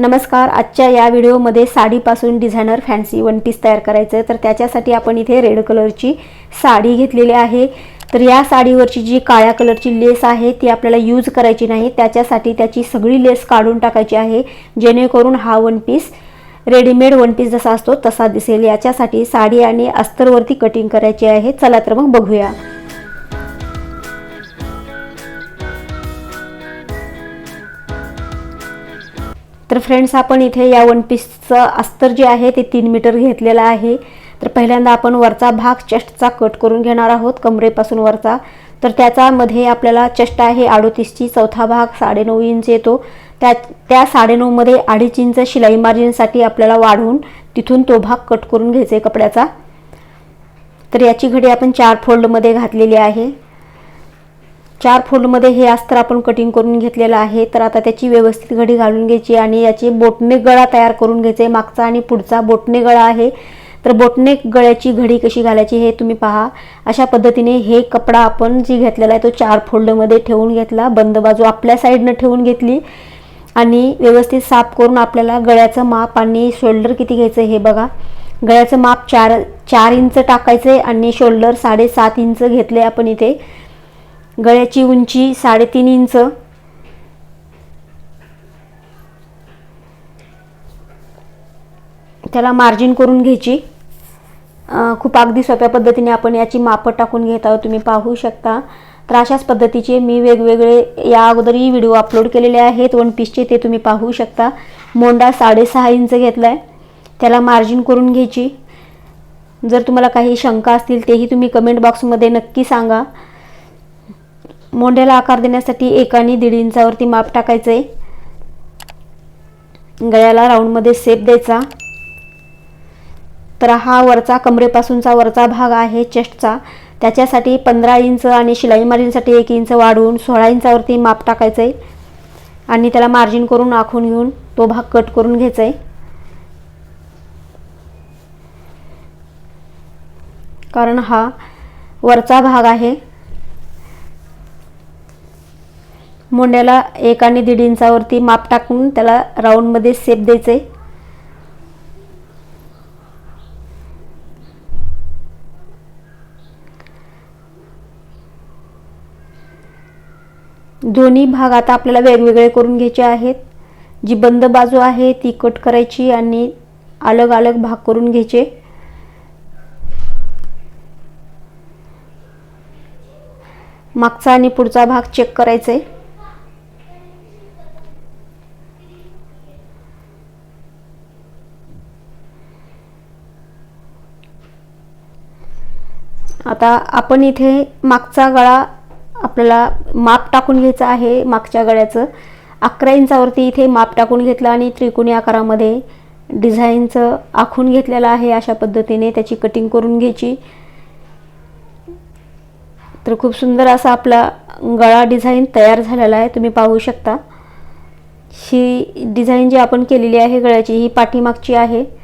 नमस्कार आजच्या या व्हिडिओमध्ये साडीपासून डिझायनर फॅन्सी वन पीस तयार करायचं आहे तर त्याच्यासाठी आपण इथे रेड कलरची साडी घेतलेली आहे. तर या साडीवरची जी काळ्या कलरची लेस आहे ती आपल्याला यूज करायची नाही. त्याच्यासाठी त्याची सगळी लेस काढून टाकायची आहे जेणेकरून हा one piece readymade one piece जसा असतो तसा दिसेल. याच्यासाठी साडी आणि अस्तरवरती कटिंग करायची आहे. चला तर मग बघूया. तर फ्रेंड्स आपण इथे या वन पीसचं अस्तर जे आहे ते तीन मीटर घेतलेलं आहे. तर पहिल्यांदा आपण वरचा भाग चेस्टचा कट करून घेणार आहोत कमरेपासून वरचा. तर त्याच्यामध्ये आपल्याला चेस्ट आहे अडोतीसची चौथा भाग साडेनऊ इंच येतो. त्या त्या साडेनऊमध्ये अडीच इंच शिलाई मार्जिनसाठी आपल्याला वाढवून तिथून तो भाग कट करून घ्यायचा आहे कपड्याचा. तर याची घडी आपण चार फोल्डमध्ये घातलेली आहे. चार फोल्डमध्ये हे अस्तर आपण कटिंग करून घेतलेलं आहे. तर आता त्याची व्यवस्थित घडी घालून घ्यायची आणि याची बोटने गळा तयार करून घ्यायचे. मागचा आणि पुढचा बोटने गळा आहे. तर बोटने गळ्याची घडी कशी घालायची हे तुम्ही पहा. अशा पद्धतीने हे कपडा आपण जी घेतलेला आहे तो चार फोल्डमध्ये ठेवून घेतला. बंद बाजू आपल्या साईडनं ठेवून घेतली. आणि व्यवस्थित साफ करून आपल्याला गळ्याचं माप आणि शोल्डर किती घ्यायचं हे बघा. गळ्याचं माप चार चार इंच टाकायचं आहे आणि शोल्डर साडेसात इंच घेतले आपण इथे. गळ्याची उंची साडेतीन इंच. त्याला मार्जिन करून घ्यायची. खूप अगदी सोप्या पद्धतीने आपण याची मापं टाकून घेत आहोत. तुम्ही पाहू शकता. तर अशाच पद्धतीचे मी वेगवेगळे या अगोदरही व्हिडिओ अपलोड केलेले आहेत. वन पीसचे ते तुम्ही पाहू शकता. मोंडा साडेसहा इंच घेतला आहे त्याला मार्जिन करून घ्यायची. जर तुम्हाला काही शंका असतील तेही तुम्ही कमेंट बॉक्समध्ये नक्की सांगा. मोंड्याला आकार देण्यासाठी एक आणि दीड इंचावरती माप टाकायचं. आहे गळ्याला राऊंडमध्ये सेप द्यायचा. तर हा वरचा कमरेपासूनचा वरचा भाग आहे चेस्टचा त्याच्यासाठी पंधरा इंच आणि शिलाई मार्जिनसाठी एक इंच वाढवून सोळा इंचावरती माप टाकायचं. आहे आणि त्याला मार्जिन करून आखून घेऊन तो भाग कट करून घ्यायचा. आहे कारण हा वरचा भाग आहे. मोंड्याला एक आणि दीड इंचावरती माप टाकून त्याला राऊंडमध्ये सेप द्यायचं. आहे दोन्ही भाग आता आपल्याला वेगवेगळे करून घ्यायचे आहेत. जी बंद बाजू आहे ती कट करायची आणि अलग अलग भाग करून घ्यायचे. मागचा आणि पुढचा भाग चेक करायचा. आहे आता आपण इथे मागचा गळा आपल्याला माप टाकून घ्यायचं आहे मागच्या गळ्याचं. अकरा इंचावरती इथे माप टाकून घेतलं आणि त्रिकोणी आकारामध्ये डिझाईनचं आखून घेतलेलं आहे अशा पद्धतीने. त्याची कटिंग करून घ्यायची. तर खूप सुंदर असा आपला गळा डिझाईन तयार झालेला आहे. तुम्ही पाहू शकता. ही डिझाईन जी आपण केलेली आहे गळ्याची ही पाठीमागची आहे.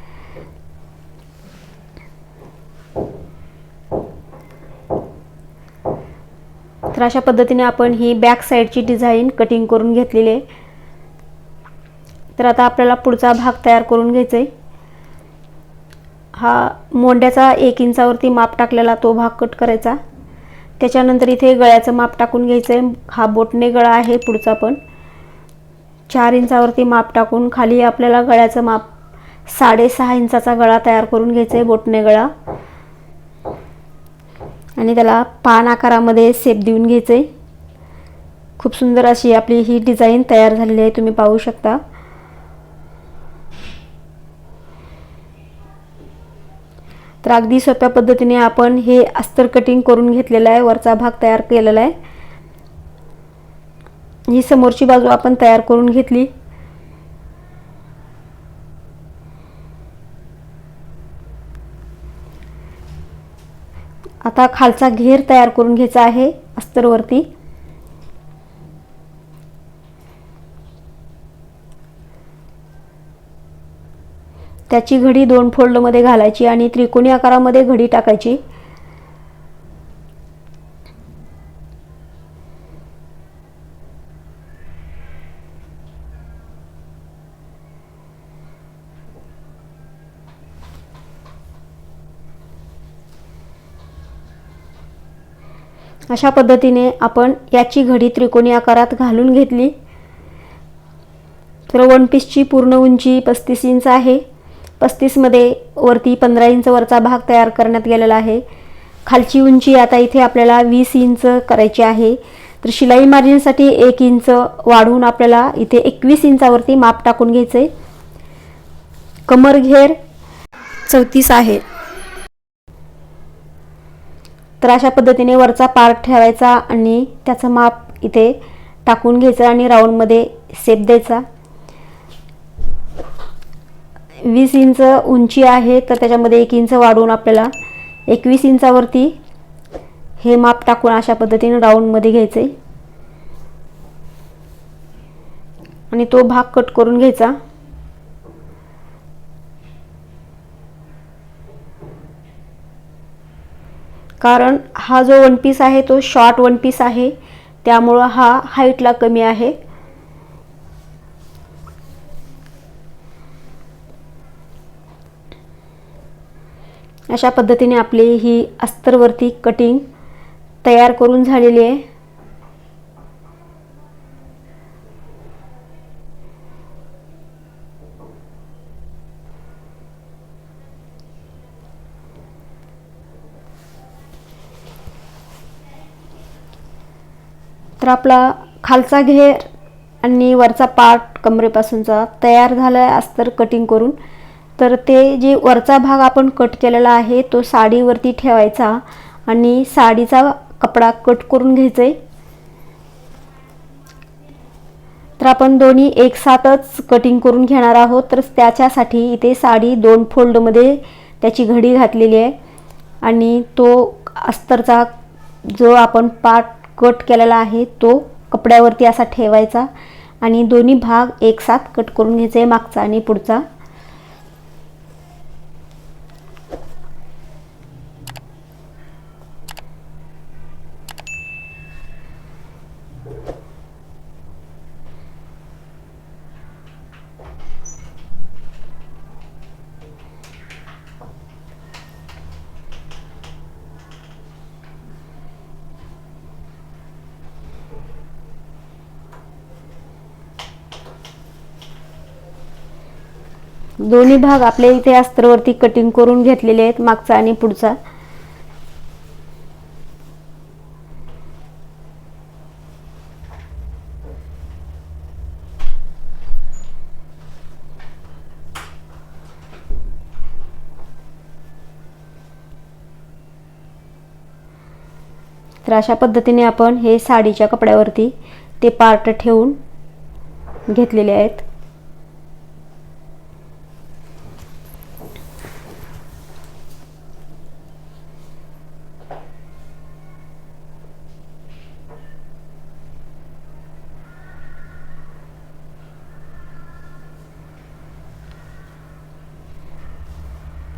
तर अशा पद्धतीने आपण ही बॅक साईडची डिझाईन कटिंग करून घेतलेली आहे. तर आता आपल्याला पुढचा भाग तयार करून घ्यायचा आहे. हा मोंड्याचा एक इंचावरती माप टाकलेला तो भाग कट करायचा. त्याच्यानंतर इथे गळ्याचं माप टाकून घ्यायचं आहे हा बोटणे गळा आहे पुढचा पण. चार इंचावरती माप टाकून खाली आपल्याला गळ्याचं माप साडेसहा इंचाचा गळा तयार करून घ्यायचा आहे बोटणे गळा. आणि त्याला पान आकारामध्ये सेप देऊन घ्यायचं आहे खूप सुंदर अशी आपली ही डिझाईन तयार झालेली आहे तुम्ही पाहू शकता. तर अगदी सोप्या पद्धतीने आपण हे अस्तर कटिंग करून घेतलेलं आहे वरचा भाग तयार केलेला आहे. ही समोरची बाजू आपण तयार करून घेतली. आता खालचा घेर तयार करून घ्यायचा आहे अस्तरवरती. त्याची घडी दोन फोल्डमध्ये घालायची आणि त्रिकोणी आकारामध्ये घडी टाकायची. अशा पद्धतीने आपण याची घडी त्रिकोणी आकारात घालून घेतली. तर वन पीसची पूर्ण उंची पस्तीस इंच आहे. पस्तीसमध्ये वरती पंधरा इंच वरचा भाग तयार करण्यात गेलेला आहे. खालची उंची आता इथे आपल्याला वीस इंच करायची आहे. तर शिलाई मार्जिनसाठी एक इंच वाढवून आपल्याला इथे एकवीस इंचावरती माप टाकून घ्यायचं आहे कमर घेर चौतीस आहे. तर अशा पद्धतीने वरचा पार्ट ठेवायचा आणि त्याचं माप इथे टाकून घ्यायचं आणि राऊंडमध्ये सेप द्यायचा. वीस इंच उंची आहे तर त्याच्यामध्ये एक इंच वाढवून आपल्याला एकवीस इंचावरती हे माप टाकून अशा पद्धतीने राऊंडमध्ये घ्यायचे. आणि तो भाग कट करून घ्यायचा. कारण हा जो वन पीस आहे तो शॉर्ट वन पीस आहे. त्यामुळं हा हाईटला कमी आहे. अशा पद्धतीने आपली ही अस्तरवरती कटिंग तयार करून झालेली आहे. तर आपला खालचा घेर आणि वरचा पार्ट कमरेपासूनचा तयार झाला आहे अस्तर कटिंग करून. तर ते जे वरचा भाग आपण कट केलेला आहे तो साडीवरती ठेवायचा आणि साडीचा कपडा कट करून घ्यायचा आहे तर आपण दोन्ही एकसाथच कटिंग करून घेणार आहोत. तर त्याच्यासाठी इथे साडी दोन फोल्डमध्ये त्याची घडी घातलेली आहे. आणि तो अस्तरचा जो आपण पार्ट कट केलेला आहे तो कपड्यावरती असा ठेवायचा आणि दोन्ही भाग एकसाथ कट करून घ्यायचा आहे मागचा आणि पुढचा. दोन्ही भाग आपल्या इथे अस्त्रवरती कटिंग करून घेतलेले आहेत मागचा आणि पुढचा. तर अशा पद्धतीने आपण हे साडीच्या कपड्यावरती ते पार्ट ठेवून घेतलेले आहेत.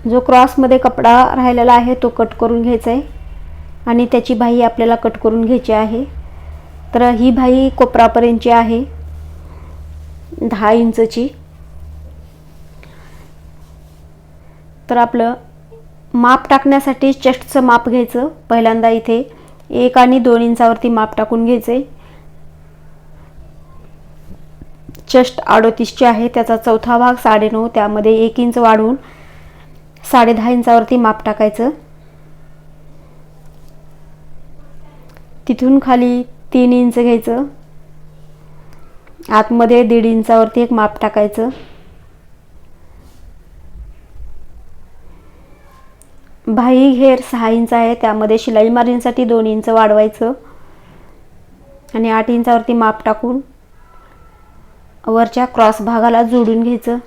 जो क्रॉसमध्ये कपडा राहिलेला आहे तो कट करून घ्यायचा आहे. आणि त्याची भाई आपल्याला कट करून घ्यायची आहे. तर ही भाई कोपरापर्यंतची आहे दहा इंचची. तर आपलं माप टाकण्यासाठी चेस्टचं माप घ्यायचं. पहिल्यांदा इथे एक आणि दोन इंचावरती माप टाकून घ्यायचं. आहे चेस्ट अडोतीसची आहे त्याचा चौथा भाग साडेनऊ त्यामध्ये एक इंच वाढवून साडे दहा इंचावरती माप टाकायचं. तिथून खाली तीन इंच घ्यायचं. आतमध्ये दीड इंचावरती एक माप टाकायचं. भाई घेर सहा इंच आहे त्यामध्ये शिलाई मार्जिनसाठी दोन इंच वाढवायचं. आणि आठ इंचावरती माप टाकून वरच्या क्रॉस भागाला जोडून घ्यायचं.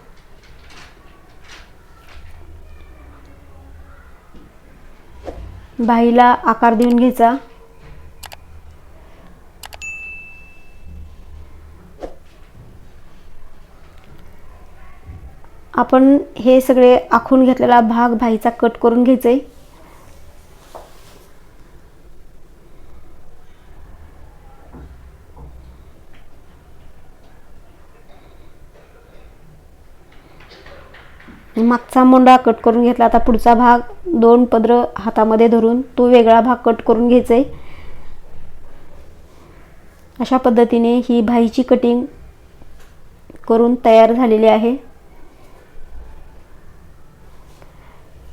बाईला आकार देऊन घ्यायचा. आपण हे सगळे आखून घेतलेला भाग भाईचा कट करून घ्यायचा आहे मागचा मोंडा कट करून घेतला. आता पुढचा भाग दोन पदर हातामध्ये धरून तो वेगळा भाग कट करून घ्यायचा आहे अशा पद्धतीने ही भाईची कटिंग करून तयार झालेली आहे.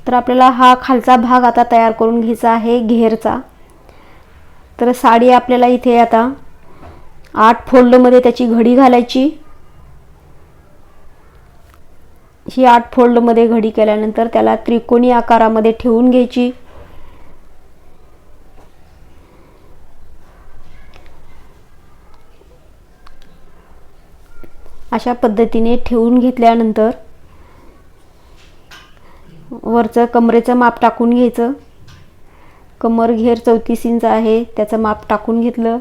तर आपल्याला हा खालचा भाग आता तयार करून घ्यायचा आहे घेरचा. तर साडी आपल्याला इथे आता आठ फोल्डमध्ये त्याची घडी घालायची. ही आठ फोल्डमध्ये घडी केल्यानंतर त्याला त्रिकोणी आकारामध्ये ठेवून घ्यायची. अशा पद्धतीने ठेवून घेतल्यानंतर वरचं कमरेचं माप टाकून घ्यायचं. कमर घेर चौतीस इंच आहे त्याचं माप टाकून घेतलं.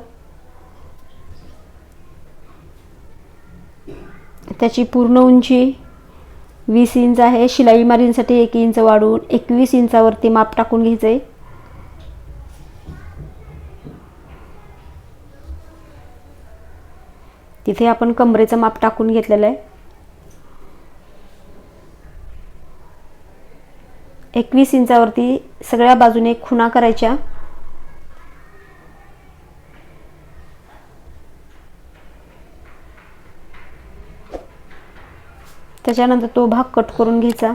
त्याची पूर्ण उंची वीस इंच आहे. शिलाई मारींसाठी एक इंच वाढून एकवीस इंचावरती माप टाकून घ्यायचं आहे तिथे आपण कमरेचं माप टाकून घेतलेलं आहे. एकवीस इंचावरती सगळ्या बाजूने खुणा करायच्या. त्याच्यानंतर तो भाग कट करून घ्यायचा.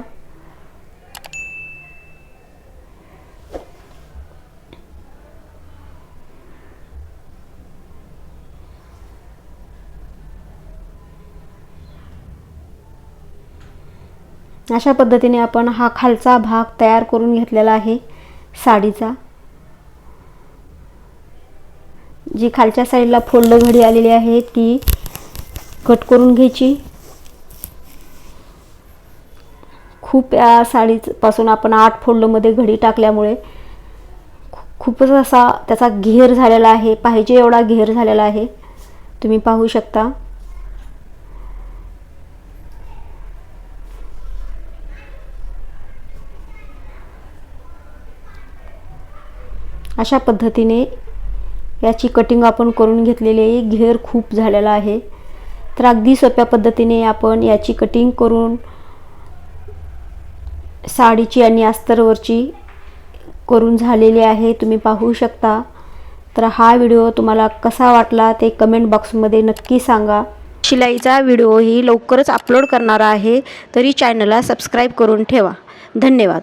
अशा पद्धतीने आपण हा खालचा भाग तयार करून घेतलेला आहे साडीचा. जी खालच्या साईडला फोल्ड घडी आलेली आहे ती कट करून घ्यायची. खूप या साडीपासून आपण आठ फोल्डमध्ये घडी टाकल्यामुळे खूपच असा त्याचा घेर झालेला आहे पाहिजे एवढा घेर झालेला आहे. तुम्ही पाहू शकता. अशा पद्धतीने याची कटिंग आपण करून घेतलेली आहे. घेर खूप झालेला आहे. तर अगदी सोप्या पद्धतीने आपण याची कटिंग करून साडीची आणि अस्तरवरची करून झालेली आहे तुम्ही पाहू शकता. तर हा व्हिडिओ तुम्हाला कसा वाटला ते कमेंट बॉक्समध्ये नक्की सांगा. शिलाईचा व्हिडिओही लवकरच अपलोड करणार आहे तरी चॅनलला सबस्क्राईब करून ठेवा. धन्यवाद.